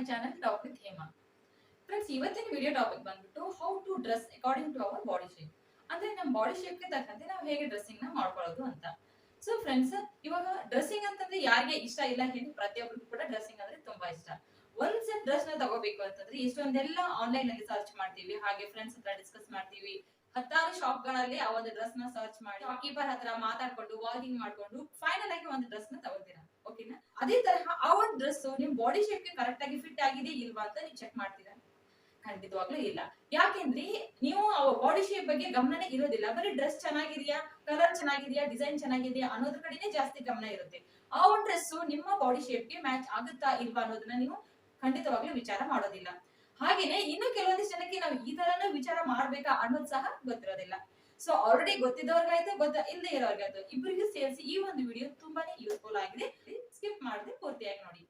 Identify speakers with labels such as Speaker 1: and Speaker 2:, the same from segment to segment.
Speaker 1: My channel with Hema friends ಇವತ್ತಿನ video topic ಬಂದ್ಬಿಟ್ಟು how to dress according to our body shape ಅಂದ್ರೆ ನಮ್ಮ body ಶೇಪ್ಗೆ ತಕ್ಕಂತೆ ನಾವು ಹೇಗೆ ಡ್ರೆಸ್ಸಿಂಗ್ನ ಮಾಡ್ಕೊಳ್ಳೋದು ಅಂತ. ಸೊ ಫ್ರೆಂಡ್ಸ್ ಇವಾಗ ಡ್ರೆಸ್ಸಿಂಗ್ ಅಂತಂದ್ರೆ ಯಾರಿಗೆ ಇಷ್ಟ ಇಲ್ಲ ಹೇಳಿ ಪ್ರತಿಯೊಬ್ಬರಿಗೂ ಕೂಡ ಡ್ರೆಸ್ಸಿಂಗ್ ಅಂದ್ರೆ ತುಂಬಾ ಇಷ್ಟ. ಒಂದ್ ಸೆಟ್ ಡ್ರೆಸ್ನ ತಗೋಬೇಕು ಅಂತಂದ್ರೆ ಇಷ್ಟೊಂದೆಲ್ಲ ಆನ್ಲೈನ್ ಅಲ್ಲಿ ಸರ್ಚ್ ಮಾಡ್ತೀವಿ, ಹಾಗೆ ಫ್ರೆಂಡ್ಸ್ ಹತ್ರ ಡಿಸ್ಕಸ್ ಮಾಡ್ತೀವಿ ಹತ್ತಾರು ಶಾಪ್ಗಳಲ್ಲಿ ಆ ಒಂದು ಡ್ರೆಸ್ನ ಸರ್ಚ್ ಮಾಡಿ ಶಾಪ್ಕೀಪರ್ ಹತ್ರ ಮಾತಾಡ್ಕೊಂಡು ವಾಕಿಂಗ್ ಮಾಡ್ಕೊಂಡು ಫೈನಲ್ ಆಗಿ ಒಂದು ಡ್ರೆಸ್ನ ತಗೋತೀರಾ? ಓಕೆನಾ ಅದೇ ತರಹ ಆ ಒಂದು ಡ್ರೆಸ್ ನಿಮ್ ಬಾಡಿ ಶೇಪ್ಗೆ ಕರೆಕ್ಟ್ ಆಗಿ ಫಿಟ್ ಆಗಿದೆ ಇಲ್ವಾ ಅಂತ ನೀವು ಚೆಕ್ ಮಾಡ್ತೀರಾ? ಖಂಡಿತವಾಗ್ಲೂ ಇಲ್ಲ. ಯಾಕೆಂದ್ರೆ ನೀವು ಬಾಡಿ ಶೇಪ್ ಬಗ್ಗೆ ಗಮನನೇ ಇರೋದಿಲ್ಲ. ಬರೀ ಡ್ರೆಸ್ ಚೆನ್ನಾಗಿದೆಯಾ ಕಲರ್ ಚೆನ್ನಾಗಿದೆಯಾ ಡಿಸೈನ್ ಚೆನ್ನಾಗಿದೆಯಾ ಅನ್ನೋದ್ರ ಕಡೆನೆ ಜಾಸ್ತಿ ಗಮನ ಇರುತ್ತೆ. ಆ ಒಂದು ಡ್ರೆಸ್ ನಿಮ್ಮ ಬಾಡಿ ಶೇಪ್ಗೆ ಮ್ಯಾಚ್ ಆಗುತ್ತಾ ಇಲ್ವಾ ಅನ್ನೋದನ್ನ ನೀವು ಖಂಡಿತವಾಗ್ಲೂ ವಿಚಾರ ಮಾಡೋದಿಲ್ಲ. ಹಾಗೇನೆ ಇನ್ನು ಕೆಲವೊಂದಿಷ್ಟು ಜನಕ್ಕೆ ನಾವು ಈ ತರನು ವಿಚಾರ ಮಾಡ್ಬೇಕಾ ಅನ್ನೋದು ಸಹ ಗೊತ್ತಿರೋದಿಲ್ಲ. ಸೊ ಆಲ್ರೆಡಿ ಗೊತ್ತಿದ್ದವ್ರಿಗಾಯ್ತು, ಗೊತ್ತ ಇಲ್ಲದೆ ಇರೋರ್ಗಾಯ್ತು ಇಬ್ಬರಿಗೂ ಸೇರಿಸಿ ಈ ಒಂದು ವಿಡಿಯೋ ತುಂಬಾನೇ ಯೂಸ್ಫುಲ್ ಆಗಿದೆ. ಸ್ಕಿಪ್ ಮಾಡದೆ ಪೂರ್ತಿಯಾಗಿ ನೋಡಿ.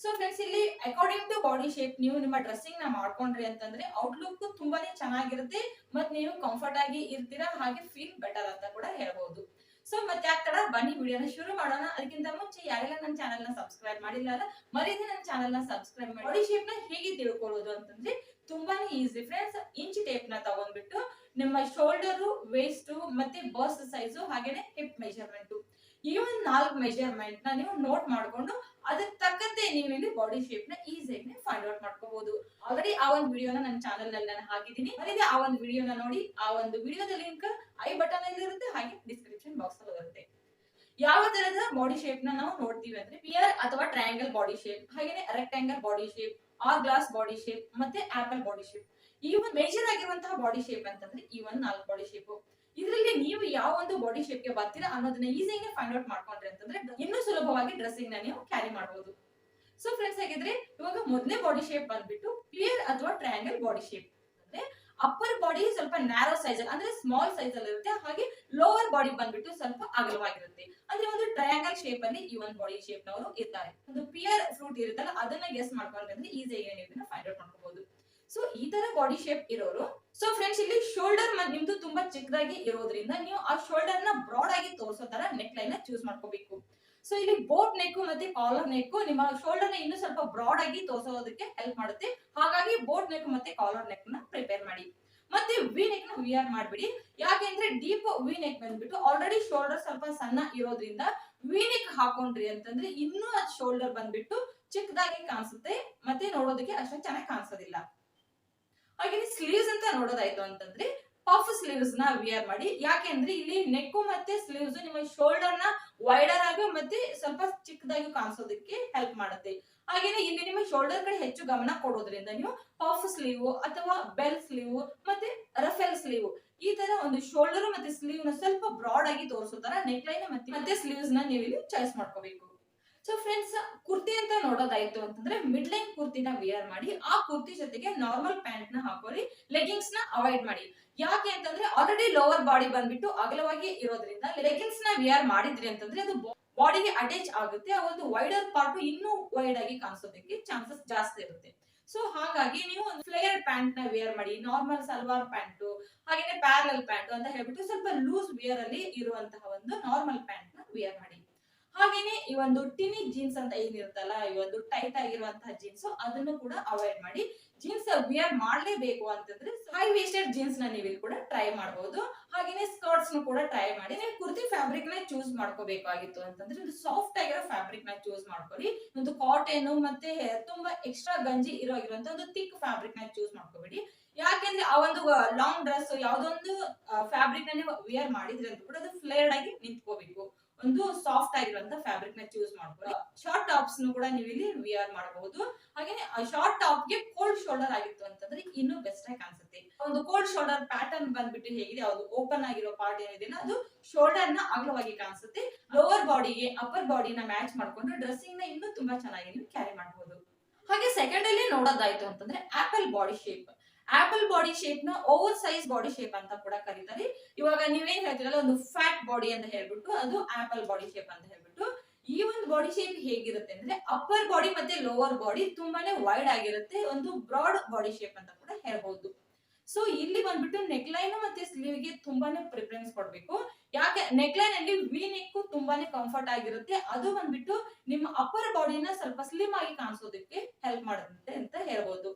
Speaker 1: ಸೊ ಫ್ರೆಂಡ್ಸ್ ಇಲ್ಲಿ ಅಕಾರ್ಡಿಂಗ್ ಟು ಬಾಡಿ ಶೇಪ್ ನೀವು ನಿಮ್ಮ ಡ್ರೆಸ್ಸಿಂಗ್ನ ಮಾಡ್ಕೊಂಡ್ರಿ ಅಂತಂದ್ರೆ ಔಟ್ಲುಕ್ ತುಂಬಾನೇ ಚೆನ್ನಾಗಿರುತ್ತೆ ಮತ್ತೆ ನೀವು ಕಂಫರ್ಟ್ ಆಗಿ ಇರ್ತೀರಾ, ಹಾಗೆ ಫೀಲ್ ಬೆಟರ್ ಅಂತ ಕೂಡ ಹೇಳ್ಬಹುದು ಸೊ ಮತ್ತೆ ಆ ತರ ಬನ್ನಿ, ವಿಡಿಯೋನ ಶುರು ಮಾಡೋಣ. ಅದಕ್ಕಿಂತ ಮುಂಚೆ ಯಾರೆಲ್ಲ ನನ್ನ ಚಾನಲ್ನ ಸಬ್ಸ್ಕ್ರೈಬ್ ಮಾಡಿಲ್ಲ ಮರೀದಿ ನನ್ನ ಚಾನಲ್ನ ಸಬ್ಸ್ಕ್ರೈಬ್ ಮಾಡಿ. ಬಾಡಿ ಶೇಪ್ನ ಹೇಗೆ ತಿಳ್ಕೊಳ್ಳೋದು ಅಂತಂದ್ರೆ ತುಂಬಾನೇ ಈಸಿ ಫ್ರೆಂಡ್ಸ್ ಇಂಚ್ ಟೇಪ್ನ ತಗೊಂಡ್ಬಿಟ್ಟು, ನಿಮ್ಮ ಶೋಲ್ಡರ್ ವೇಸ್ಟ್ ಮತ್ತೆ ಬಸ್ ಸೈಜು ಹಾಗೇನೆ ಹಿಪ್ ಮೆಜರ್ಮೆಂಟ್ ಈ ಒಂದು ನಾಲ್ಕು ಮೆಜರ್ಮೆಂಟ್ನ ನೀವು ನೋಟ್ ಮಾಡ್ಕೊಂಡು ಅದಕ್ಕೆ ತಕ್ಕಂತೆ ನೀವು ಇಲ್ಲಿ ಬಾಡಿ ಶೇಪ್ನ ಈಸಿಯಾಗಿ ಫೈಂಡ್ ಔಟ್ ಮಾಡ್ಕೋಬಹುದು ಆಲ್ರೆಡಿ ಆ ಒಂದು ವಿಡಿಯೋನ ನನ್ನ ಚಾನಲ್ನಲ್ಲಿ ನಾನು ಹಾಕಿದ್ದೀನಿ. ಅದೇ ಆ ಒಂದು ವಿಡಿಯೋನ ನೋಡಿ. ಆ ಒಂದು ವಿಡಿಯೋದ ಲಿಂಕ್ ಐ ಬಟನ್ ಅಲ್ಲಿ ಇರುತ್ತೆ. ಹಾಗೆ ಡಿಸ್ಕ್ರಿಪ್ಷನ್ ಬಾಕ್ಸ್ ಅಲ್ಲಿ ಇರುತ್ತೆ. ಯಾವ ತರದ ಬಾಡಿ ಶೇಪ್ನ ನಾವು ನೋಡ್ತೀವಿ ಅಂದ್ರೆ ಪಿಯರ್ ಅಥವಾ ಟ್ರಯಾಂಗಲ್ ಬಾಡಿ ಶೇಪ್ ಹಾಗೇನೆ rectangle body shape hourglass body shape ಮತ್ತೆ ಆಪಲ್ ಬಾಡಿ ಶೇಪ್ ಈ ಒಂದು ಮೇಜರ್ ಆಗಿರುವಂತಹ ಬಾಡಿ ಶೇಪ್ ಅಂತಂದ್ರೆ ಈ ಒಂದು ನಾಲ್ಕು ಬಾಡಿ ಶೇಪ್ ಇದರಲ್ಲಿ ನೀವು ಯಾವ ಒಂದು ಬಾಡಿ ಶೇಪ್ಗೆ ಬರ್ತೀರಾ ಅನ್ನೋದನ್ನ ಈಸಿಯಾಗಿ ಫೈಂಡ್ ಔಟ್ ಮಾಡ್ಕೊಂಡ್ರೆ ಅಂತಂದ್ರೆ ಇನ್ನೂ ಸುಲಭವಾಗಿ ಡ್ರೆಸ್ಸಿಂಗ್ನ ನೀವು ಕ್ಯಾರಿ ಮಾಡಬಹುದು ಸೊ ಫ್ರೆಂಡ್ಸ್ ಹಾಗಿದ್ರೆ ಇವಾಗ ಮೊದಲನೇ ಬಾಡಿ ಶೇಪ್ ಬಂದ್ಬಿಟ್ಟು ಕ್ಲಿಯರ್ ಅಥವಾ ಟ್ರಯಾಂಗಲ್ ಬಾಡಿ ಶೇಪ್ ಅಂದ್ರೆ ಅಪ್ಪರ್ ಬಾಡಿ ಸ್ವಲ್ಪ ನ್ಯಾರೋ ಸೈಜ್ ಅಂದ್ರೆ ಸ್ಮಾಲ್ ಸೈಜ್ ಅಲ್ಲಿ ಇರುತ್ತೆ, ಹಾಗೆ ಲೋವರ್ ಬಾಡಿ ಬಂದ್ಬಿಟ್ಟು ಸ್ವಲ್ಪ ಅಗಲವಾಗಿರುತ್ತೆ. ಅಂದ್ರೆ ಒಂದು ಟ್ರಯಾಂಗಲ್ ಶೇಪ್ ಅಲ್ಲಿ ಈ ಒಂದು ಬಾಡಿ ಶೇಪ್ ನವರು ಇರ್ತಾರೆ ಒಂದು ಪಿಯರ್ ಫ್ರೂಟ್ ಇರುತ್ತಲ್ಲ, ಅದನ್ನ ಗೆಸ್ ಮಾಡ್ಕೊಂಡ್ರೆ ಈಸಿಯಾಗಿ ನೀವು ಫೈಂಡ್ ಔಟ್ ಮಾಡ್ಕೋಬಹುದು ಸೊ ಈ ತರ ಬಾಡಿ ಶೇಪ್ ಇರೋರು. ಸೊ ಫ್ರೆಂಡ್ಸ್ ಇಲ್ಲಿ ಶೋಲ್ಡರ್ ನಿಮ್ದು ತುಂಬಾ ಚಿಕ್ಕದಾಗಿ ಇರೋದ್ರಿಂದ ನೀವು ಆ ಶೋಲ್ಡರ್ನ ಬ್ರಾಡ್ ಆಗಿ ತೋರಿಸೋ ತರ ನೆಕ್ ಲೈನ್ನ ಚೂಸ್ ಮಾಡ್ಕೋಬೇಕು. ಸೊ ಇಲ್ಲಿ ಬೋಟ್ ನೆಕ್ ಮತ್ತೆ ಕಾಲರ್ ನೆಕ್ ನಿಮ್ಮ ಶೋಲ್ಡರ್ನ ಇನ್ನೂ ಸ್ವಲ್ಪ ಬ್ರಾಡ್ ಆಗಿ ತೋರಿಸೋದಕ್ಕೆ ಹೆಲ್ಪ್ ಮಾಡುತ್ತೆ. ಹಾಗಾಗಿ ಬೋಟ್ ನೆಕ್ ಮತ್ತೆ ಕಾಲರ್ ನೆಕ್ನ ಪ್ರಿಪೇರ್ ಮಾಡಿ. ಮತ್ತೆ ವಿ ನೆಕ್ನ ವಿಯರ್ ಮಾಡ್ಬಿಡಿ. ಯಾಕೆಂದ್ರೆ ಡೀಪ್ ವಿ ನೆಕ್ ಬಂದ್ಬಿಟ್ಟು ಆಲ್ರೆಡಿ ಶೋಲ್ಡರ್ ಸ್ವಲ್ಪ ಸಣ್ಣ ಇರೋದ್ರಿಂದ ವಿ ನೆಕ್ ಹಾಕೊಂಡ್ರಿ ಅಂತಂದ್ರೆ ಇನ್ನೂ ಅದ್ ಶೋಲ್ಡರ್ ಬಂದ್ಬಿಟ್ಟು ಚಿಕ್ಕದಾಗಿ ಕಾಣಿಸುತ್ತೆ. ಮತ್ತೆ ನೋಡೋದಕ್ಕೆ ಅಷ್ಟು ಚೆನ್ನಾಗಿ ಕಾಣಿಸೋದಿಲ್ಲ. ಹಾಗೆ ಸ್ಲೀವ್ಸ್ ಅಂತ ನೋಡೋದಾಯ್ತು ಅಂತಂದ್ರೆ ಪಫ್ ಸ್ಲೀವ್ಸ್ನ ವಿಯರ್ ಮಾಡಿ. ಯಾಕೆಂದ್ರೆ ಇಲ್ಲಿ ನೆಕ್ ಮತ್ತೆ ಸ್ಲೀವ್ಸ್ ನಿಮ್ಮ ಶೋಲ್ಡರ್ನ ವೈಡರ್ ಆಗಿ ಮತ್ತೆ ಸ್ವಲ್ಪ ಚಿಕ್ಕದಾಗಿ ಕಾಣಿಸೋದಕ್ಕೆ ಹೆಲ್ಪ್ ಮಾಡುತ್ತೆ. ಹಾಗೇನೆ ಇಲ್ಲಿ ನಿಮ್ಮ ಶೋಲ್ಡರ್ ಕಡೆ ಹೆಚ್ಚು ಗಮನ ಕೊಡೋದ್ರಿಂದ ನೀವು ಪಫ್ ಸ್ಲೀವ್ ಅಥವಾ ಬೆಲ್ ಸ್ಲೀವ್ ಮತ್ತೆ ರಫೆಲ್ ಸ್ಲೀವ್ ಈ ತರ ಒಂದು ಶೋಲ್ಡರ್ ಮತ್ತೆ ಸ್ಲೀವ್ನ ಸ್ವಲ್ಪ ಬ್ರಾಡ್ ಆಗಿ ತೋರಿಸೋ ತರ ನೆಕ್ ಮತ್ತೆ ಮತ್ತೆ ಸ್ಲೀವ್ಸ್ನ ನೀವು ಇಲ್ಲಿ ಚಾಯ್ಸ್ ಮಾಡ್ಕೋಬೇಕು. ಸೊ ಫ್ರೆಂಡ್ಸ್ ಕುರ್ತಿ ಅಂತ ನೋಡೋದಾಯ್ತು ಅಂತಂದ್ರೆ ಮಿಡ್ ಲೈನ್ ಕುರ್ತಿನ ವಿಯರ್ ಮಾಡಿ, ಆ ಕುರ್ತಿ ಜೊತೆಗೆ ನಾರ್ಮಲ್ ಪ್ಯಾಂಟ್ನ ಹಾಕೋರಿ ಲೆಗಿಂಗ್ಸ್ನ ಅವಾಯ್ಡ್ ಮಾಡಿ. ಯಾಕೆ ಅಂತಂದ್ರೆ ಆಲ್ರೆಡಿ ಲೋವರ್ ಬಾಡಿ ಬಂದ್ಬಿಟ್ಟು ಅಗಲವಾಗಿ ಇರೋದ್ರಿಂದ ಲೆಗಿಂಗ್ಸ್ನ ವಿಯರ್ ಮಾಡಿದ್ರಿ ಅಂತಂದ್ರೆ ಅದು ಬಾಡಿಗೆ ಅಟ್ಯಾಚ್ ಆಗುತ್ತೆ, ಆ ಒಂದು ವೈಡರ್ ಪಾರ್ಟ್ ಇನ್ನೂ ವೈಡ್ ಆಗಿ ಕಾಣಿಸೋದಕ್ಕೆ ಚಾನ್ಸಸ್ ಜಾಸ್ತಿ ಇರುತ್ತೆ. ಸೊ ಹಾಗಾಗಿ ನೀವು ಒಂದು ಫ್ಲೇಯರ್ ಪ್ಯಾಂಟ್ನ ವಿಯರ್ ಮಾಡಿ ನಾರ್ಮಲ್ ಸಲ್ವಾರ್ ಪ್ಯಾಂಟ್ ಹಾಗೇನೆ ಪ್ಯಾರಲ್ ಪ್ಯಾಂಟ್ ಅಂತ ಹೇಳ್ಬಿಟ್ಟು ಸ್ವಲ್ಪ ಲೂಸ್ ವಿಯರ್ ಅಲ್ಲಿ ಇರುವಂತಹ ಒಂದು ನಾರ್ಮಲ್ ಪ್ಯಾಂಟ್ನ ವಿಯರ್ ಮಾಡಿ. ಹಾಗೇನೆ ಈ ಒಂದು ಟಿನಿ ಜೀನ್ಸ್ ಅಂತ ಏನಿರುತ್ತಲ್ಲ, ಈ ಒಂದು ಟೈಟ್ ಆಗಿರುವಂತಹ ಜೀನ್ಸ್, ಅದನ್ನು ಕೂಡ ಅವಾಯ್ಡ್ ಮಾಡಿ. ಜೀನ್ಸ್ ವಿಯರ್ ಮಾಡ್ಲೇಬೇಕು ಅಂತಂದ್ರೆ ಹೈ ವೇಸ್ಟೆಡ್ ಜೀನ್ಸ್ನ ನೀವು ಕೂಡ ಟ್ರೈ ಮಾಡಬಹುದು ಹಾಗೇನೆ ಸ್ಕರ್ಟ್ಸ್ ನು ಕೂಡ ಟ್ರೈ ಮಾಡಿ. ನೀವು ಕುರ್ತಿ ಫ್ಯಾಬ್ರಿಕ್ನ ಚೂಸ್ ಮಾಡ್ಕೋಬೇಕಾಗಿತ್ತು ಅಂತಂದ್ರೆ ಒಂದು ಸಾಫ್ಟ್ ಆಗಿರೋ ಫ್ಯಾಬ್ರಿಕ್ನ ಚೂಸ್ ಮಾಡ್ಕೊಳ್ಳಿ. ಒಂದು ಕಾಟನ್ ಮತ್ತೆ ತುಂಬಾ ಎಕ್ಸ್ಟ್ರಾ ಗಂಜಿ ಇರೋ ಇರುವಂತ ಒಂದು ಥಿಕ್ ಫ್ಯಾಬ್ರಿಕ್ನ ಚೂಸ್ ಮಾಡ್ಕೋಬೇಡಿ. ಯಾಕೆಂದ್ರೆ ಆ ಒಂದು ಲಾಂಗ್ ಡ್ರೆಸ್ ಯಾವ್ದೊಂದು ಫ್ಯಾಬ್ರಿಕ್ನ ನೀವು ವಿಯರ್ ಮಾಡಿದ್ರೆ ಅಂತ ಕೂಡ ಅದು ಫ್ಲೇರ್ಡ್ ಆಗಿ ನಿಂತ್ಕೋಬೇಕು. ಒಂದು ಸಾಫ್ಟ್ ಆಗಿರುವಂತ ಫ್ಯಾಬ್ರಿಕ್ನ ಚೂಸ್ ಮಾಡ್ಕೊಳ್ಳಿ. ಶಾರ್ಟ್ ಟಾಪ್ಸ್ ಕೂಡ ನೀವು ಇಲ್ಲಿ ವಿಯರ್ ಮಾಡಬಹುದು ಹಾಗೆ ಶಾರ್ಟ್ ಟಾಪ್ಗೆ ಕೋಲ್ಡ್ ಶೋಲ್ಡರ್ ಆಗಿತ್ತು ಅಂತಂದ್ರೆ ಇನ್ನೂ ಬೆಸ್ಟ್ ಆಗಿ ಕಾಣಿಸುತ್ತೆ. ಒಂದು ಕೋಲ್ಡ್ ಶೋಲ್ಡರ್ ಪ್ಯಾಟರ್ನ್ ಬಂದ್ಬಿಟ್ಟು ಹೇಗಿದೆ, ಅದು ಓಪನ್ ಆಗಿರೋ ಪಾರ್ಟ್ ಏನಿದೆ ಅದು ಶೋಲ್ಡರ್ನ ಅಗಲವಾಗಿ ಕಾಣಿಸುತ್ತೆ. ಲೋವರ್ ಬಾಡಿಗೆ ಅಪ್ಪರ್ ಬಾಡಿನ ಮ್ಯಾಚ್ ಮಾಡ್ಕೊಂಡು ಡ್ರೆಸ್ಸಿಂಗ್ನ ಇನ್ನೂ ತುಂಬಾ ಚೆನ್ನಾಗಿ ಕ್ಯಾರಿ ಮಾಡಬಹುದು ಹಾಗೆ ಸೆಕೆಂಡ್ ಅಲ್ಲಿ ನೋಡೋದಾಯ್ತು ಅಂತಂದ್ರೆ apple body shape apple body ಶೇಪ್ನ over size body shape ಅಂತ ಕೂಡ ಕರೀತಾರೆ. ಇವಾಗ ನೀವೇನ್ ಹೇಳ್ತೀರಲ್ಲ, ಒಂದು ಫ್ಯಾಟ್ ಬಾಡಿ ಅಂತ ಹೇಳ್ಬಿಟ್ಟು ಅದು ಆಪಲ್ ಬಾಡಿ ಶೇಪ್ ಅಂತ ಹೇಳ್ಬಿಟ್ಟು. ಈ ಒಂದು ಬಾಡಿ ಶೇಪ್ ಹೇಗಿರುತ್ತೆ ಅಂದ್ರೆ ಅಪ್ಪರ್ ಬಾಡಿ ಮತ್ತೆ ಲೋವರ್ ಬಾಡಿ ತುಂಬಾನೇ ವೈಡ್ ಆಗಿರುತ್ತೆ, ಒಂದು ಬ್ರಾಡ್ ಬಾಡಿ ಶೇಪ್ ಅಂತ ಕೂಡ ಹೇಳ್ಬಹುದು ಸೊ ಇಲ್ಲಿ ಬಂದ್ಬಿಟ್ಟು ನೆಕ್ ಲೈನ್ ಮತ್ತೆ ಸ್ಲೀವ್ಗೆ ತುಂಬಾನೇ ಪ್ರಿಫರೆನ್ಸ್ ಕೊಡ್ಬೇಕು. ಯಾಕೆ ನೆಕ್ ಲೈನ್ ಅಲ್ಲಿ ವಿ ನೆಕ್ ತುಂಬಾನೇ ಕಂಫರ್ಟ್ ಆಗಿರುತ್ತೆ. ಅದು ಬಂದ್ಬಿಟ್ಟು ನಿಮ್ಮ ಅಪ್ಪರ್ ಬಾಡಿನ ಸ್ವಲ್ಪ ಸ್ಲಿಮ್ ಆಗಿ ಕಾಣಿಸೋದಕ್ಕೆ ಹೆಲ್ಪ್ ಮಾಡುತ್ತೆ ಅಂತ ಹೇಳ್ಬೋದು.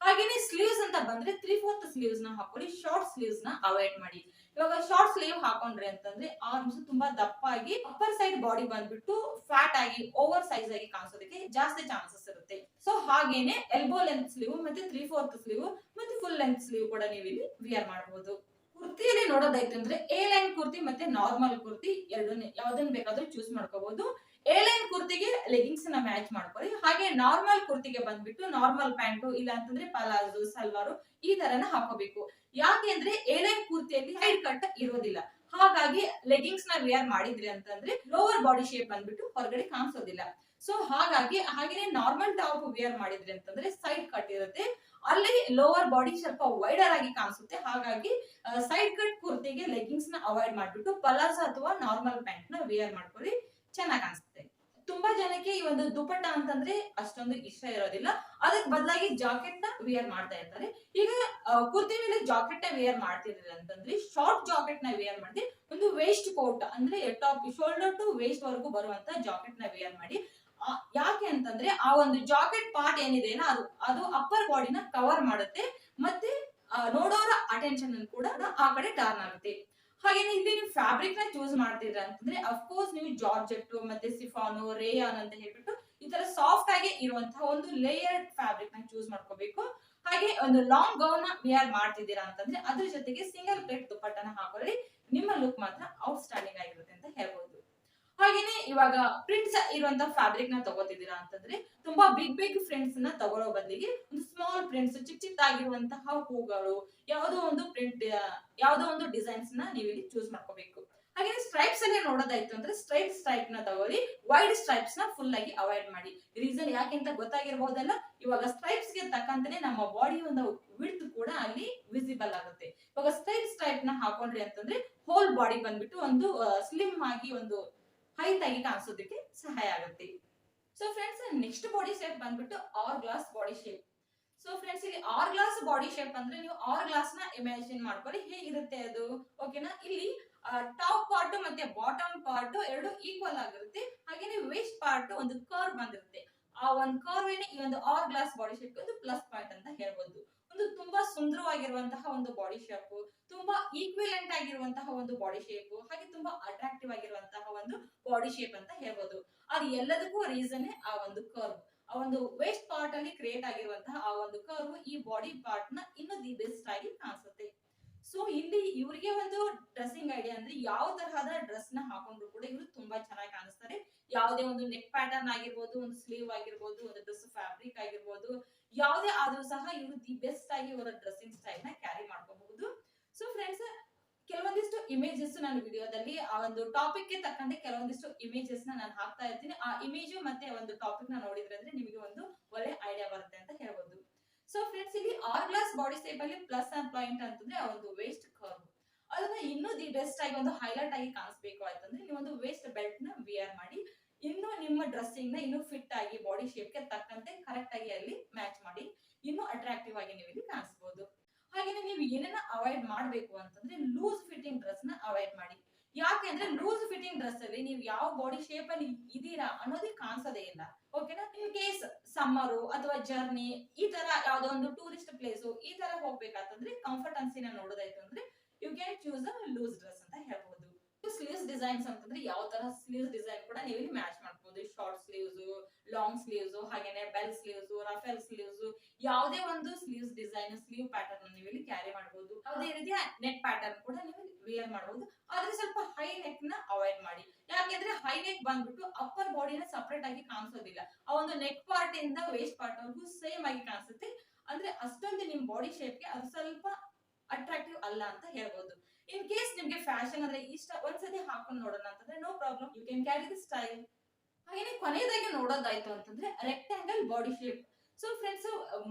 Speaker 1: ಹಾಗೇನೆ ಸ್ಲೀವ್ಸ್ ಅಂತ ಬಂದ್ರೆ ತ್ರೀ ಫೋರ್ತ್ ಸ್ಲೀವ್ಸ್ನ ಹಾಕೊಳ್ಳಿ ಶಾರ್ಟ್ ಸ್ಲೀವ್ಸ್ನ ಅವಾಯ್ಡ್ ಮಾಡಿ. ಇವಾಗ ಶಾರ್ಟ್ ಸ್ಲೀವ್ ಹಾಕೊಂಡ್ರೆ ಅಂತಂದ್ರೆ ಆರ್ಮ್ಸ್ ತುಂಬಾ ದಪ್ಪಾಗಿ ಅಪ್ಪರ್ ಸೈಡ್ ಬಾಡಿ ಬಂದ್ಬಿಟ್ಟು ಫ್ಯಾಟ್ ಆಗಿ ಓವರ್ ಸೈಜ್ ಆಗಿ ಕಾಣಿಸೋದಕ್ಕೆ ಜಾಸ್ತಿ ಚಾನ್ಸಸ್ ಇರುತ್ತೆ. ಸೊ ಹಾಗೇನೆ ಎಲ್ಬೋ ಲೆಂತ್ ಸ್ಲೀವ್ ಮತ್ತೆ ತ್ರೀ ಫೋರ್ತ್ ಸ್ಲೀವ್ ಮತ್ತೆ ಫುಲ್ ಲೆಂತ್ ಸ್ಲೀವ್ ಕೂಡ ನೀವು ಇಲ್ಲಿ ವಿಯರ್ ಮಾಡಬಹುದು ಕುರ್ತಿಯಲ್ಲಿ ನೋಡೋದಾಯ್ತು ಅಂದ್ರೆ ಎ ಲೈನ್ ಕುರ್ತಿ ಮತ್ತೆ ನಾರ್ಮಲ್ ಕುರ್ತಿ ಎರಡನ್ನೇ ಯಾವ್ದನ್ನ ಬೇಕಾದ್ರೂ ಚೂಸ್ ಮಾಡ್ಕೋಬಹುದು ಎ ಲೈನ್ ಕುರ್ತಿಗೆ ಲೆಗಿಂಗ್ಸ್ನ ಮ್ಯಾಚ್ ಮಾಡ್ಕೊಳ್ಳಿ. ಹಾಗೆ ನಾರ್ಮಲ್ ಕುರ್ತಿಗೆ ಬಂದ್ಬಿಟ್ಟು ನಾರ್ಮಲ್ ಪ್ಯಾಂಟು ಇಲ್ಲ ಅಂತಂದ್ರೆ ಪಲಾಜು ಸಲ್ವಾರು ಈ ತರನ ಹಾಕೋಬೇಕು ಯಾಕೆ ಅಂದ್ರೆ ಏಲೈನ್ ಲೈನ್ ಕುರ್ತಿಯಲ್ಲಿ ಸೈಡ್ ಕಟ್ ಇರೋದಿಲ್ಲ. ಹಾಗಾಗಿ ಲೆಗಿಂಗ್ಸ್ನ ವಿಯರ್ ಮಾಡಿದ್ರಿ ಅಂತಂದ್ರೆ ಲೋವರ್ ಬಾಡಿ ಶೇಪ್ ಬಂದ್ಬಿಟ್ಟು ಹೊರಗಡೆ ಕಾಣಿಸೋದಿಲ್ಲ. ಸೊ ಹಾಗಾಗಿ ಹಾಗೇನೆ ನಾರ್ಮಲ್ ಟಾಪ್ ವೇರ್ ಮಾಡಿದ್ರಿ ಅಂತಂದ್ರೆ ಸೈಡ್ ಕಟ್ ಇರುತ್ತೆ. ಅಲ್ಲಿ ಲೋವರ್ ಬಾಡಿ ಸ್ವಲ್ಪ ವೈಡರ್ ಆಗಿ ಕಾಣಿಸುತ್ತೆ. ಹಾಗಾಗಿ ಸೈಡ್ ಕಟ್ ಕುರ್ತಿಗೆ ಲೆಗಿಂಗ್ಸ್ನ ಅವಾಯ್ಡ್ ಮಾಡ್ಬಿಟ್ಟು ಪಲಾಜ್ ಅಥವಾ ನಾರ್ಮಲ್ ಪ್ಯಾಂಟ್ನ ವೇರ್ ಮಾಡ್ಕೊಳ್ಳಿ. ಚೆನ್ನಾಗಿ ಕಾಣಿಸುತ್ತೆ. ತುಂಬಾ ಜನಕ್ಕೆ ಈ ಒಂದು ದುಪಟ್ಟ ಅಂತಂದ್ರೆ ಅಷ್ಟೊಂದು ಇಷ್ಟ ಇರೋದಿಲ್ಲ. ಅದಕ್ಕೆ ಬದಲಾಗಿ ಜಾಕೆಟ್ನ ವಿಯರ್ ಮಾಡ್ತಾ ಇರ್ತಾರೆ. ಈಗ ಕುರ್ತಿ ಮೇಲೆ ಜಾಕೆಟ್ನ ವಿಯರ್ ಮಾಡ್ತಿದ್ರೆ ಅಂತಂದ್ರೆ ಶಾರ್ಟ್ ಜಾಕೆಟ್ನ ವಿಯರ್ ಮಾಡಿ, ಒಂದು ವೇಸ್ಟ್ ಕೋಟ್ ಅಂದ್ರೆ ಟಾಪ್ ಶೋಲ್ಡರ್ ಟು ವೇಸ್ಟ್ ವರೆಗೂ ಬರುವಂತ ಜಾಕೆಟ್ನ ವಿಯರ್ ಮಾಡಿ. ಯಾಕೆ ಅಂತಂದ್ರೆ, ಆ ಒಂದು ಜಾಕೆಟ್ ಪಾರ್ಟ್ ಏನಿದೆ ಅದು ಅದು ಅಪ್ಪರ್ ಬಾಡಿನ ಕವರ್ ಮಾಡುತ್ತೆ. ಮತ್ತೆ ನೋಡೋರ ಅಟೆನ್ಷನ್ ಕೂಡ ಆ ಕಡೆ ಟರ್ನ್ ಆಗುತ್ತೆ. ಹಾಗೇನೆ ಇಲ್ಲಿ ನೀವು ಫ್ಯಾಬ್ರಿಕ್ನ ಚೂಸ್ ಮಾಡ್ತಿದ್ರೆ ಅಂತಂದ್ರೆ ಅಫ್ಕೋರ್ಸ್ ನೀವು ಜಾರ್ಜೆಟ್ ಮತ್ತೆ ಸಿಫಾನು ರೇಯಾನ್ ಅಂತ ಹೇಳ್ಬಿಟ್ಟು ಈ ತರ ಸಾಫ್ಟ್ ಆಗಿ ಇರುವಂತಹ ಒಂದು ಲೇಯರ್ಡ್ ಫ್ಯಾಬ್ರಿಕ್ನ ಚೂಸ್ ಮಾಡ್ಕೋಬೇಕು. ಹಾಗೆ ಒಂದು ಲಾಂಗ್ ಗೌನ್ ವೇರ್ ಮಾಡ್ತಿದ್ದೀರಾ ಅಂತಂದ್ರೆ, ಅದ್ರ ಜೊತೆಗೆ ಸಿಂಗಲ್ ಪ್ಲೇಟ್ ದುಪ್ಪಟ್ಟನ ಹಾಕೊಳ್ಳಿ ನಿಮ್ಮ ಲುಕ್ ಮಾತ್ರ ಔಟ್ ಸ್ಟ್ಯಾಂಡಿಂಗ್ ಆಗಿರುತ್ತೆ ಅಂತ ಹೇಳ್ಬೋದು. ಹಾಗೇನೆ ಇವಾಗ ಪ್ರಿಂಟ್ಸ್ ಇರುವಂತ ಫ್ಯಾಬ್ರಿಕ್ನ ತಗೋತಿದ್ದೀರಾ ಅಂತಂದ್ರೆ ತುಂಬಾ ಬಿಗ್ ಬಿಗ್ ಪ್ರಿಂಟ್ಸ್ನ ತಗೊಳ್ಳೋ ಬದಲಿಗೆ ಒಂದು ಸ್ಮಾಲ್ ಪ್ರಿಂಟ್ಸ್ ಚಿಕ್ಕ ಚಿಕ್ಕದಾಗಿರುವಂತಹ ಹೂಗಳು, ಯಾವುದೋ ಒಂದು ಪ್ರಿಂಟ್ ಯಾವುದೋ ಒಂದು ಡಿಸೈನ್ಸ್ನ ನೀವು ಇಲ್ಲಿ ಚೂಸ್ ಮಾಡ್ಕೋಬೇಕು. ಹಾಗೆ ಸ್ಟ್ರೈಪ್ಸ್ ಅಲ್ಲಿ ನೋಡೋದಾಯ್ತು ಅಂದ್ರೆ ಸ್ಟ್ರೈಟ್ ಸ್ಟ್ರೈಪ್ನ ತಗೊಳ್ಳಿ ವೈಡ್ ಸ್ಟ್ರೈಪ್ಸ್ನ ಫುಲ್ ಆಗಿ ಅವಾಯ್ಡ್ ಮಾಡಿ. ರೀಸನ್ ಯಾಕೆ ಅಂತ ಗೊತ್ತಾಗಿರ್ಬೋದಲ್ಲ? ಇವಾಗ ಸ್ಟ್ರೈಪ್ಸ್ಗೆ ತಕ್ಕಂತಾನೆ ನಮ್ಮ ಬಾಡಿ ಒಂದು ವಿಡ್ತ್ ಕೂಡ ಅಲ್ಲಿ ವಿಸಿಬಲ್ ಆಗುತ್ತೆ. ಇವಾಗ ಸ್ಟ್ರೈಟ್ ಸ್ಟ್ರೈಪ್ನ ಹಾಕೊಂಡ್ರಿ ಅಂತಂದ್ರೆ ಹೋಲ್ ಬಾಡಿ ಬಂದ್ಬಿಟ್ಟು ಒಂದು ಸ್ಲಿಮ್ ಆಗಿ ಒಂದು ಹೈಟ್ ಆಗಿ ಕಾಣಿಸೋದಕ್ಕೆ ಸಹಾಯ ಆಗುತ್ತೆ. So friends next body shape ಬಂದ್ಬಿಟ್ಟು hourglass body shape so friends ಇಲ್ಲಿ ಆರ್ ಗ್ಲಾಸ್ ಬಾಡಿ ಶೇಪ್ ಅಂದ್ರೆ ನೀವು ಆರ್ ಗ್ಲಾಸ್ನ ಇಮ್ಯಾಜಿನ್ ಮಾಡ್ಕೊಳ್ಳಿ ಹೇಗಿರುತ್ತೆ ಅದು? ಓಕೆನಾ ಇಲ್ಲಿ ಟಾಪ್ ಪಾರ್ಟ್ ಮತ್ತೆ ಬಾಟಮ್ ಪಾರ್ಟ್ ಎರಡು ಈಕ್ವಲ್ ಆಗಿರುತ್ತೆ. ಹಾಗೇನೆ ವೇಸ್ಟ್ ಪಾರ್ಟ್ ಒಂದು ಕರ್ವ್ ಬಂದಿರುತ್ತೆ. ಆ ಒಂದು ಕರ್ವ್ ಏನೇ ಈ ಒಂದು ಆರ್ ಗ್ಲಾಸ್ ಬಾಡಿ ಶೇಪ್ ಒಂದು ಪ್ಲಸ್ ಪಾಯಿಂಟ್ ಅಂತ ಹೇಳ್ಬೋದು. ಒಂದು ತುಂಬಾ ಸುಂದರವಾಗಿರುವಂತಹ ಒಂದು ಬಾಡಿ ಶೇಪ್ ತುಂಬಾ ಈಕ್ವಿಲೆಂಟ್ ಆಗಿರುವಂತಹ ಒಂದು ಬಾಡಿ ಶೇಪ್ ಹಾಗೆ ತುಂಬಾ ಅಟ್ರಾಕ್ಟಿವ್ ಆಗಿರುವಂತಹ ಒಂದು ಬಾಡಿ ಶೇಪ್ ಅಂತ ಹೇಳ್ಬೋದು. ಅದು ಎಲ್ಲದಕ್ಕೂ ರೀಸನ್ ಆ ಒಂದು ಕರ್ವ್ ಆ ಒಂದು ವೇಸ್ಟ್ ಪಾರ್ಟ್ ಅಲ್ಲಿ ಕ್ರಿಯೇಟ್ ಆಗಿರುವಂತಹ ಆ ಒಂದು ಕರ್ವ್ ಈ ಬಾಡಿ ಪಾರ್ಟ್ನ ಇನ್ನೂ ದಿ ಬೆಸ್ಟ್ ಆಗಿ ಕಾಣಿಸುತ್ತೆ. ಸೊ ಇಲ್ಲಿ ಇವರಿಗೆ ಒಂದು ಡ್ರೆಸ್ಸಿಂಗ್ ಐಡಿಯಾ ಅಂದ್ರೆ ಯಾವ ತರಹದ ಡ್ರೆಸ್ನ ಹಾಕೊಂಡ್ರು ಕೂಡ ಇವರು ತುಂಬಾ ಚೆನ್ನಾಗಿ ಕಾಣಿಸ್ತಾರೆ. ಯಾವುದೇ ಒಂದು ನೆಕ್ ಪ್ಯಾಟರ್ನ್ ಆಗಿರ್ಬೋದು, ಒಂದು ಸ್ಲೀವ್ ಆಗಿರ್ಬೋದು, ಒಂದು ಡ್ರೆಸ್ ಫ್ಯಾಬ್ರಿಕ್ ಆಗಿರ್ಬೋದು ಯಾವುದೇ ಆದ್ರೂ ಸಹ ಇವರು ದಿ ಬೆಸ್ಟ್ ಆಗಿ ಇವರ ಡ್ರೆಸ್ಸಿಂಗ್ ಸ್ಟೈಲ್ನ ಕ್ಯಾರಿ ಮಾಡ್ಕೋಬಹುದು. ಸೊ ಫ್ರೆಂಡ್ಸ್ ಕೆಲವೊಂದಿಷ್ಟು ಇಮೇಜಸ್ ನಾನು ವಿಡಿಯೋದಲ್ಲಿ ಆ ಒಂದು ಟಾಪಿಕ್ಗೆ ತಕ್ಕಂತೆ ಕೆಲವೊಂದಿಷ್ಟು ಇಮೇಜಸ್ನ ನಾನು ಹಾಕ್ತಾ ಇರ್ತೀನಿ. ಆ ಇಮೇಜ್ ಮತ್ತೆ ಒಂದು ಟಾಪಿಕ್ನ ನೋಡಿದ್ರೆ ಅಂದ್ರೆ ನಿಮಗೆ ಒಂದು ಒಳ್ಳೆ ಐಡಿಯಾ ಬರುತ್ತೆ ಅಂತ ಹೇಳ್ಬೋದು. ಸೊ ಫ್ರೆಂಡ್ಸ್ ಇಲ್ಲಿ ಆರ್ ಗ್ಲಾಸ್ ಬಾಡಿ ಶೇಪ್ ಅಲ್ಲಿ ಪ್ಲಸ್ ಪಾಯಿಂಟ್ ಅಂತಂದ್ರೆ ಆ ಒಂದು ವೇಸ್ಟ್ ಕರ್ವ್ ಅದನ್ನ ಇನ್ನೂ ದಿ ಬೆಸ್ಟ್ ಆಗಿ ಒಂದು ಹೈಲೈಟ್ ಆಗಿ ಕಾಣಿಸ್ಬೇಕು ಆಯ್ತಂದ್ರೆ ನೀವು ಒಂದು ವೇಸ್ಟ್ ಬೆಲ್ಟ್ನ ವಿಯರ್ ಮಾಡಿ ನಿಮ್ಮ ಡ್ರೆಸ್ಸಿಂಗ್ನ ಇನ್ನೂ ಫಿಟ್ ಆಗಿ ಬಾಡಿ ಶೇಪ್ಗೆ ತಕ್ಕಂತೆ ಕರೆಕ್ಟ್ ಆಗಿ ಅಲ್ಲಿ ಮ್ಯಾಚ್ ಮಾಡಿ, ಇನ್ನೂ ಅಟ್ರಾಕ್ಟಿವ್ ಆಗಿ ನೀವು ಇಲ್ಲಿ ಕಾಣಿಸಬಹುದು ಹಾಗೇನೆ ನೀವು ಏನೇನ ಅವಾಯ್ಡ್ ಮಾಡಬೇಕು ಅಂತಂದ್ರೆ ಲೂಸ್ ಫಿಟ್ಟಿಂಗ್ ಡ್ರೆಸ್ನ ಅವಾಯ್ಡ್ ಮಾಡಿ. ಯಾಕೆ ಅಂದ್ರೆ ಲೂಸ್ ಫಿಟ್ಟಿಂಗ್ ಡ್ರೆಸ್ ಅಲ್ಲಿ ನೀವು ಯಾವ ಬಾಡಿ ಶೇಪ್ ಅಲ್ಲಿ ಇದೀರಾ ಅನ್ನೋದೇ ಕಾಣಿಸೋದೇ ಇಲ್ಲ. ಓಕೆನಾ ಇನ್ ಕೇಸ್ ಸಮ್ಮರು ಅಥವಾ ಜರ್ನಿ ಈ ತರ ಯಾವ್ದೋ ಒಂದು ಟೂರಿಸ್ಟ್ ಪ್ಲೇಸ್ ಈ ತರ ಹೋಗ್ಬೇಕಂತಂದ್ರೆ ಕಂಫರ್ಟ್ ಅನ್ಸಿನ ನೋಡೋದಾಯ್ತು ಅಂದ್ರೆ you can choose a loose dress sleeves designs ಅಂತಂದ್ರೆ ಯಾವ ತರ ಸ್ಲೀವ್ಸ್ ಡಿಸೈನ್ ಕೂಡ ನೀವು ಇಲ್ಲಿ ಮ್ಯಾಚ್ ಮಾಡ್ಬೋದು. ಶಾರ್ಟ್ ಸ್ಲೀವ್ಸ್ ಲಾಂಗ್ ಸ್ಲೀವ್ಸ್ ಹಾಗೇನೆ ಬೆಲ್ ಸ್ಲೀವ್ಸ್ ರಫೆಲ್ ಸ್ಲೀವ್ಸ್ ಯಾವುದೇ ಒಂದು ಸ್ಲೀವ್ಸ್ ಡಿಸೈನ್ ಸ್ಲೀವ್ ಪ್ಯಾಟರ್ನ್ ನೀವು ಇಲ್ಲಿ ಕ್ಯಾರಿ ಮಾಡಬಹುದು ಯಾವುದೇ ರೀತಿಯ ನೆಕ್ ಪ್ಯಾಟರ್ನ್ ಕೂಡ ನೀವು ವಿಯರ್ ಮಾಡಬಹುದು ಆದ್ರೆ ಸ್ವಲ್ಪ ಹೈ ನೆಕ್ನ ಅವಾಯ್ಡ್ ಮಾಡಿ. ಯಾಕೆಂದ್ರೆ ಹೈ ನೆಕ್ ಬಂದ್ಬಿಟ್ಟು ಅಪ್ಪರ್ ಬಾಡಿನ ಸಪರೇಟ್ ಆಗಿ ಕಾಣಿಸೋದಿಲ್ಲ. ಆ ಒಂದು ನೆಕ್ ಪಾರ್ಟ್ ಇಂದ ವೇಸ್ಟ್ ಪಾರ್ಟ್ ವರೆಗೂ ಸೇಮ್ ಆಗಿ ಕಾಣಿಸುತ್ತೆ. ಅಂದ್ರೆ ಅಷ್ಟೊಂದು ನಿಮ್ ಬಾಡಿ ಶೇಪ್ಗೆ ಅದು ಸ್ವಲ್ಪ ಅಟ್ರಾಕ್ಟಿವ್ ಅಲ್ಲ ಅಂತ ಹೇಳ್ಬೋದು. ಇನ್ ಕೇಸ್ ನಿಮ್ಗೆ ಫ್ಯಾಷನ್ ಅಂದ್ರೆ ಇಷ್ಟ, ಒಂದ್ಸತಿ ಹಾಕೊಂಡು ನೋಡೋಣ ಅಂತಂದ್ರೆ no problem you can carry the style ಹಾಗೇನೆ ಕೊನೆಯದಾಗಿ ನೋಡೋದಾಯ್ತು ಅಂತಂದ್ರೆ rectangle body shape so friends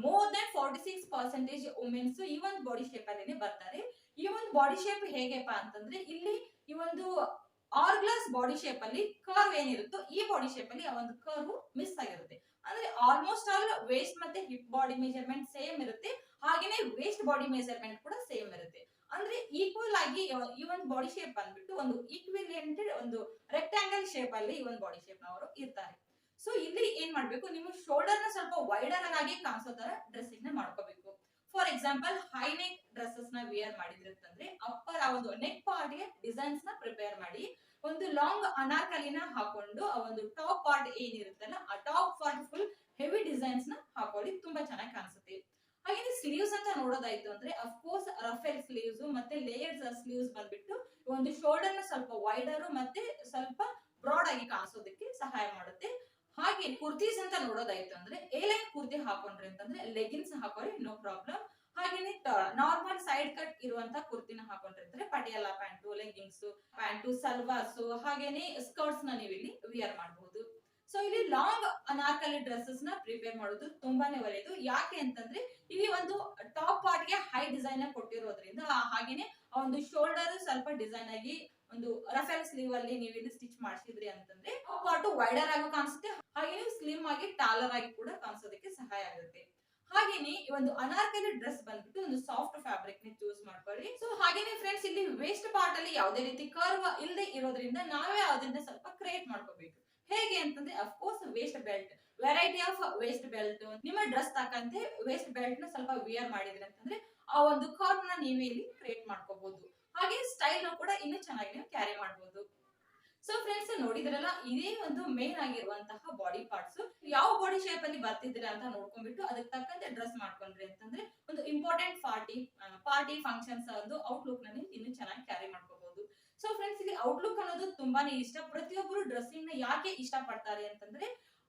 Speaker 1: more than forty six percentage womens ಈ ಒಂದು ಬಾಡಿ ಶೇಪ್ ಅಲ್ಲಿನೇ ಬರ್ತಾರೆ. ಈ ಒಂದು ಬಾಡಿ ಶೇಪ್ ಹೇಗೆಪ್ಪ ಅಂತಂದ್ರೆ ಇಲ್ಲಿ ಈ ಒಂದು ಆರ್ ಗ್ಲಾಸ್ ಬಾಡಿ ಶೇಪ್ ಅಲ್ಲಿ ಕರ್ವ್ ಏನಿರುತ್ತೋ ಈ ಬಾಡಿ ಶೇಪ್ ಅಲ್ಲಿ ಆ ಒಂದು ಕರ್ವ್ ಮಿಸ್ ಆಗಿರುತ್ತೆ. ಅಂದ್ರೆ ಆಲ್ಮೋಸ್ಟ್ ಆಲ್ ವೇಸ್ಟ್ ಮತ್ತೆ ಹಿಪ್ ಬಾಡಿ ಮೆಜರ್ಮೆಂಟ್ ಸೇಮ್ ಇರುತ್ತೆ. ಹಾಗೇನೆ ವೇಸ್ಟ್ ಬಾಡಿ ಮೆಜರ್ಮೆಂಟ್ ಕೂಡ ಸೇಮ್ ಇರುತ್ತೆ. ಅಂದ್ರೆ ಈಕ್ವಲ್ ಆಗಿ ಈ ಒಂದು ಬಾಡಿ ಶೇಪ್ ಬಂದ್ಬಿಟ್ಟು ಒಂದು ಈಕ್ವಿಲಿಯಂಟೆಡ್ ಒಂದು ರೆಕ್ಟಾಂಗಲ್ ಶೇಪ್ ಅಲ್ಲಿ ಈ ಒಂದು ಬಾಡಿ ಶೇಪ್ ನವರು ಇರ್ತಾರೆ. ಸೊ ಇಲ್ಲಿ ಏನ್ ಮಾಡ್ಬೇಕು? ನಿಮ್ಮ ಶೋಲ್ಡರ್ನ ಸ್ವಲ್ಪ ವೈಡರ್ ಆಗಿ ಕಾಣಿಸೋ ತರ ಡ್ರೆಸ್ಸಿಂಗ್ನ ಮಾಡ್ಕೋಬೇಕು. ಫಾರ್ ಎಕ್ಸಾಂಪಲ್ ಹೈ ನೆಕ್ ಡ್ರೆಸ್ಸಸ್ನ ವಿಯರ್ ಮಾಡಿದ್ರಂತಂದ್ರೆ ಅಪ್ಪರ್ ಆ ಒಂದು ನೆಕ್ ಪಾರ್ಟ್ಗೆ ಡಿಸೈನ್ಸ್ನ ಪ್ರಿಪೇರ್ ಮಾಡಿ, ಒಂದು ಲಾಂಗ್ ಅನಾರ್ಕಲಿನ ಹಾಕೊಂಡು, ಆ ಒಂದು ಟಾಪ್ ಪಾರ್ಟ್ ಏನಿರುತ್ತಲ್ಲ, ಆ ಟಾಪ್ ಪಾರ್ಟ್ ಫುಲ್ ಹೆವಿ ಡಿಸೈನ್ಸ್ನ ಹಾಕೊಳ್ಳಿ, ತುಂಬಾ ಚೆನ್ನಾಗಿ ಕಾಣಿಸುತ್ತೆ. ಹಾಗೆ ಸ್ಲೀವ್ಸ್ ಅಂತ ನೋಡೋದಾಯ್ತು ಅಂದ್ರೆ ಅಫ್ಕೋರ್ಸ್ ರಫೆಲ್ ಸ್ಲೀವ್ಸ್ ಮತ್ತೆ ಲೇಯರ್ಸ್ ಸ್ಲೀವ್ಸ್ ಬಂದ್ಬಿಟ್ಟು ಒಂದು ಶೋಲ್ಡರ್ನ ಸ್ವಲ್ಪ ವೈಡರ್ ಮತ್ತೆ ಸ್ವಲ್ಪ ಬ್ರಾಡ್ ಆಗಿ ಕಾಣಿಸೋದಕ್ಕೆ ಸಹಾಯ ಮಾಡುತ್ತೆ. ಹಾಗೆ ಕುರ್ತೀಸ್ ಅಂತ ನೋಡೋದಾಯ್ತು ಅಂದ್ರೆ ಎ ಲೈನ್ ಕುರ್ತಿ ಹಾಕೊಂಡ್ರಿ ಅಂತಂದ್ರೆ ಲೆಗಿನ್ಸ್ ಹಾಕೋರಿ ನೋ ಪ್ರಾಬ್ಲಮ್ ಹಾಗೇನೆ ನಾರ್ಮಲ್ ಸೈಡ್ ಕಟ್ ಇರುವಂತ ಕುರ್ತಿನ ಹಾಕೊಂಡ್ರಿ ಅಂದ್ರೆ Patiala pant leggings pant salwars ಹಾಗೇನೆ ಸ್ಕರ್ಟ್ಸ್ನ ನೀವು ಇಲ್ಲಿ ವಿಯರ್ ಮಾಡಬಹುದು ಸೊ ಇಲ್ಲಿ ಲಾಂಗ್ ಅನಾರ್ಕಲಿ ಡ್ರೆಸ್ಸಸ್ನ ಪ್ರಿಪೇರ್ ಮಾಡೋದು ತುಂಬಾನೇ ಒಳ್ಳೆಯದು ಯಾಕೆ ಅಂತಂದ್ರೆ, ಇಲ್ಲಿ ಒಂದು ಟಾಪ್ ಪಾರ್ಟ್ಗೆ ಹೈ ಡಿಸೈನ್ ಕೊಟ್ಟಿರೋದ್ರಿಂದ ಹಾಗೇನೆ ಆ ಒಂದು ಶೋಲ್ಡರ್ ಸ್ವಲ್ಪ ಡಿಸೈನ್ ಆಗಿ ಒಂದು ರಫೆಲ್ ಸ್ಲೀವ್ ಅಲ್ಲಿ ನೀವು ಇಲ್ಲಿ ಸ್ಟಿಚ್ ಮಾಡಿಸಿದ್ರಿ ಅಂತಂದ್ರೆ ಪಾರ್ಟ್ ವೈಡರ್ ಆಗಿ ಕಾಣಿಸುತ್ತೆ. ಹಾಗೇನೆ ಸ್ಲಿಮ್ ಆಗಿ ಟಾಲರ್ ಆಗಿ ಕೂಡ ಕಾಣಿಸೋದಕ್ಕೆ ಸಹಾಯ ಆಗುತ್ತೆ. ಹಾಗೇನೆ ಈ ಒಂದು ಅನಾರ್ಕಲಿ ಡ್ರೆಸ್ ಬಂದ್ಬಿಟ್ಟು ಒಂದು ಸಾಫ್ಟ್ ಫ್ಯಾಬ್ರಿಕ್ನ ಚೂಸ್ ಮಾಡ್ಕೊಳ್ಳಿ. ಸೊ ಹಾಗೇನೆ ಫ್ರೆಂಡ್ಸ್ ಇಲ್ಲಿ ವೇಸ್ಟ್ ಪಾರ್ಟ್ ಅಲ್ಲಿ ಯಾವುದೇ ರೀತಿ ಕರ್ವ್ ಇಲ್ಲದೆ ಇರೋದ್ರಿಂದ ನಾವೇ ಅದರಿಂದ ಸ್ವಲ್ಪ ಕ್ರಿಯೇಟ್ ಮಾಡ್ಕೋಬೇಕು. ಹೇಗೆ ಅಂತಂದ್ರೆ of course waist belt variety of waist belt ನಿಮ್ಮ ಡ್ರೆಸ್ ತಕ್ಕಂತೆ ವೇಸ್ಟ್ ಬೆಲ್ಟ್ನ ಸ್ವಲ್ಪ ವಿಯರ್ ಮಾಡಿದ್ರಿ ಅಂತಂದ್ರೆ, ಆ ಒಂದು ಕರ್ವ್ನ ನೀವು ಇಲ್ಲಿ ಕ್ರಿಯೇಟ್ ಮಾಡ್ಕೋಬಹುದು ಹಾಗೆ ಸ್ಟೈಲ್ನ ಕೂಡ ಇನ್ನೂ ಚೆನ್ನಾಗಿ ನೀವು ಕ್ಯಾರಿ ಮಾಡಬಹುದು ಸೊ ಫ್ರೆಂಡ್ಸ್ ನೋಡಿದ್ರಲ್ಲ, ಇದೇ ಒಂದು ಮೇನ್ ಆಗಿರುವಂತಹ ಬಾಡಿ ಪಾರ್ಟ್ಸ್ ಯಾವ ಬಾಡಿ ಶೇಪ್ ಅಲ್ಲಿ ಬರ್ತಿದ್ರೆ ಅಂತ ನೋಡ್ಕೊಂಡ್ಬಿಟ್ಟು ಅದಕ್ಕೆ ತಕ್ಕಂತೆ ಡ್ರೆಸ್ ಮಾಡ್ಕೊಂಡ್ರಿ ಅಂತಂದ್ರೆ, ಒಂದು ಇಂಪಾರ್ಟೆಂಟ್ ಪಾರ್ಟಿ ಪಾರ್ಟಿ ಫಂಕ್ಷನ್ಸ್ ಒಂದು ಔಟ್ಲುಕ್ನಲ್ಲಿ ಇನ್ನು ಚೆನ್ನಾಗಿ ಕ್ಯಾರಿ ಮಾಡ್ಕೋಬಹುದು ಸೊ ಫ್ರೆಂಡ್ಸ್ ಇಲ್ಲಿ ಔಟ್ಲುಕ್ ಅನ್ನೋದು ತುಂಬಾನೇ ಇಷ್ಟ. ಪ್ರತಿಯೊಬ್ಬರು ಡ್ರೆಸ್ಸಿಂಗ್ನ ಯಾಕೆ ಇಷ್ಟ ಪಡ್ತಾರೆ ಅಂತಂದ್ರೆ,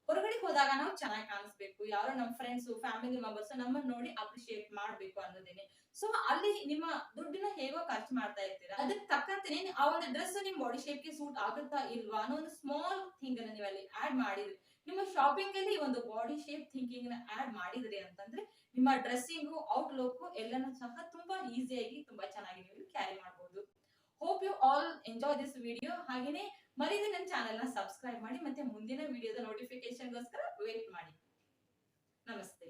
Speaker 1: ಹೊರಗಡೆ ಹೋದಾಗ ನಾವು ಚೆನ್ನಾಗಿ ಕಾಣಿಸ್ಬೇಕು. ಯಾರೋ ನಮ್ಮ ಫ್ರೆಂಡ್ಸ್ ಫ್ಯಾಮಿಲಿ ಮೆಂಬರ್ಸ್ ನಮ್ಮನ್ನ ನೋಡಿ ಅಪ್ರಿಶಿಯೇಟ್ ಮಾಡ್ಬೇಕು ಅನ್ನೋದೇನೆ. ಸೊ ಅಲ್ಲಿ ನಿಮ್ಮ ದುಡ್ಡಿನ ಹೇಗೋ ಖರ್ಚು ಮಾಡ್ತಾ ಇರ್ತೀರಾ? ಅದಕ್ಕೆ ತಕ್ಕಂತೆ ಆ ಒಂದು ಡ್ರೆಸ್ ನಿಮ್ ಬಾಡಿ ಶೇಪ್ಗೆ ಸೂಟ್ ಆಗುತ್ತಾ ಇಲ್ವಾ ಅನ್ನೋ ಒಂದು ಸ್ಮಾಲ್ ಥಿಂಗ್ ಅನ್ನ ನೀವು ಅಲ್ಲಿ ಆಡ್ ಮಾಡಿದ್ರಿ. ನಿಮ್ಮ ಶಾಪಿಂಗ್ ಅಲ್ಲಿ ಒಂದು ಬಾಡಿ ಶೇಪ್ ಥಿಂಕಿಂಗ್ನ ಆಡ್ ಮಾಡಿದ್ರಿ ಅಂತಂದ್ರೆ, ನಿಮ್ಮ ಡ್ರೆಸ್ಸಿಂಗು ಔಟ್ಲುಕ್ ಎಲ್ಲನೂ ಸಹ ತುಂಬಾ ಈಸಿಯಾಗಿ ತುಂಬಾ ಚೆನ್ನಾಗಿ ನೀವು ಕ್ಯಾರಿ ಮಾಡಬಹುದು hope you all enjoy this video ಹಾಗೇನೆ ಮರೀದೆ ನನ್ನ ಚಾನೆಲ್ನ ಸಬ್ಸ್ಕ್ರೈಬ್ ಮಾಡಿ ಮತ್ತೆ ಮುಂದಿನ ವಿಡಿಯೋದ ನೋಟಿಫಿಕೇಶನ್ಗೋಸ್ಕರ ವೇಟ್ ಮಾಡಿ. ನಮಸ್ತೆ.